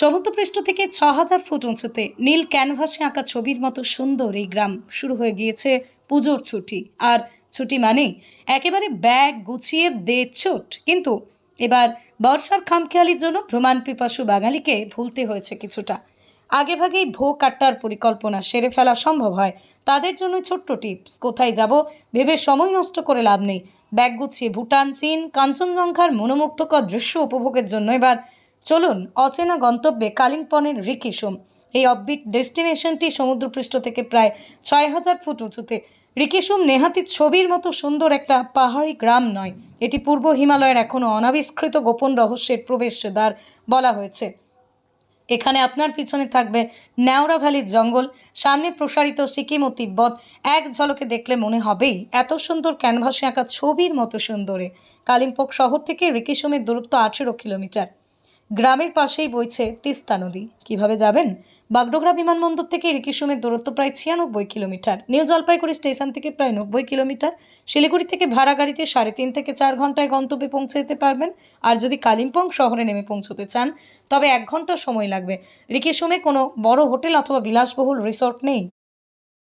সমুদ্রপৃষ্ঠ থেকে ছ হাজার ফুট উঁচুতে নীল ক্যানভাসে আঁকা ছবির মতো সুন্দর এই গ্রাম শুরু হয়ে গিয়েছে পুজোর ছুটি। আর ছুটি মানেই একেবারে ব্যাগ গুছিয়ে দে ছুট কিন্তু এবার বর্ষার খামখেয়ালির জন্য ভ্রমণ পিপাসু বাঙালিকে ভুলতে হয়েছে কিছুটা। আগেভাগেই ভো কাট্টার পরিকল্পনা সেরে ফেলা সম্ভব হয়। তাদের জন্য ছোট্ট টিপস, কোথায় যাব ভেবে সময় নষ্ট করে লাভ নেই। ব্যাগ গুছিয়ে ভুটান, চীন, কাঞ্চনজঙ্ঘার মনোমুগ্ধকর দৃশ্য উপভোগের জন্য এবার চলুন অচেনা গন্তব্যে কালিম্পংয়ের রিকিসুম এই অফবিট ডেস্টিনেশনটি সমুদ্রপৃষ্ঠ থেকে প্রায় ছয় হাজার ফুট উঁচুতে। রিকিসুম নেহাতি ছবির মতো সুন্দর একটা পাহাড়ি গ্রাম নয়। এটি পূর্ব হিমালয়ের এখনও অনাবিষ্কৃত গোপন রহস্যের প্রবেশদ্বার বলা হয়েছে। এখানে আপনার পিছনে থাকবে ন্যাওরা ভ্যালির জঙ্গল। সামনে প্রসারিত সিকিম ও তিব্বত এক ঝলকে দেখলে মনে হবেই এত সুন্দর ক্যানভাসে আঁকা ছবির মতো সুন্দরে। কালিম্পং শহর থেকে রিকিসুমের দূরত্ব আঠেরো কিলোমিটার। গ্রামের পাশেই বইছে তিস্তা নদী। কীভাবে যাবেন? বাগডোগরা বিমানবন্দর থেকে রিকিসুমের দূরত্ব প্রায় ছিয়ানব্বই কিলোমিটার। নিউ জলপাইগুড়ি স্টেশন থেকে প্রায় নব্বই কিলোমিটার। শিলিগুড়ি থেকে ভাড়া গাড়িতে সাড়ে তিন থেকে চার ঘন্টায় গন্তব্যে পৌঁছে যেতে পারবেন। আর যদি কালিম্পং শহরে নেমে পৌঁছতে চান, তবে এক ঘণ্টা সময় লাগবে। রিকিসুমে কোনো বড় হোটেল অথবা বিলাসবহুল রিসর্ট নেই।